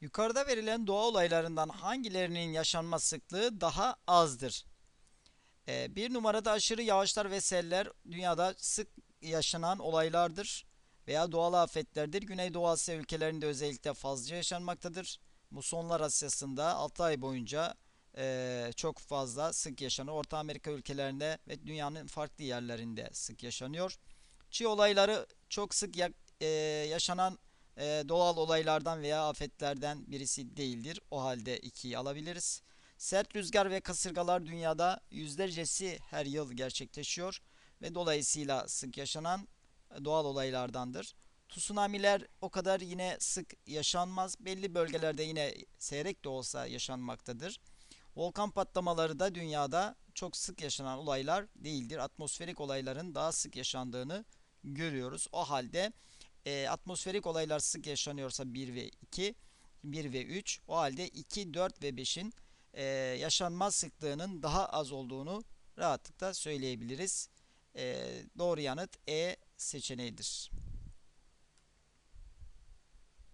Yukarıda verilen doğa olaylarından hangilerinin yaşanma sıklığı daha azdır? Ee, bir numarada aşırı yağışlar ve seller dünyada sık yaşanan olaylardır veya doğal afetlerdir. Güneydoğu Asya ülkelerinde özellikle fazla yaşanmaktadır. Musonlar Asya'sında 6 ay boyunca eee, çok fazla sık yaşanıyor. Orta Amerika ülkelerinde ve dünyanın farklı yerlerinde sık yaşanıyor. Çiğ olayları çok sık ya- eee, yaşanan eee, doğal olaylardan veya afetlerden birisi değildir. O halde 2'yi alabiliriz. Sert rüzgar ve kasırgalar dünyada yüzlercesi her yıl gerçekleşiyor ve dolayısıyla sık yaşanan e, doğal olaylardandır. Tsunamiler o kadar yine sık yaşanmaz. Belli bölgelerde yine seyrek de olsa yaşanmaktadır. Volkan patlamaları da dünyada çok sık yaşanan olaylar değildir. Atmosferik olayların daha sık yaşandığını görüyoruz. O halde e, atmosferik olaylar sık yaşanıyorsa 1 ve 2, 1 ve 3. O halde 2, 4 ve 5'in e, yaşanma sıklığının daha az olduğunu rahatlıkla söyleyebiliriz. E, doğru yanıt E seçeneğidir.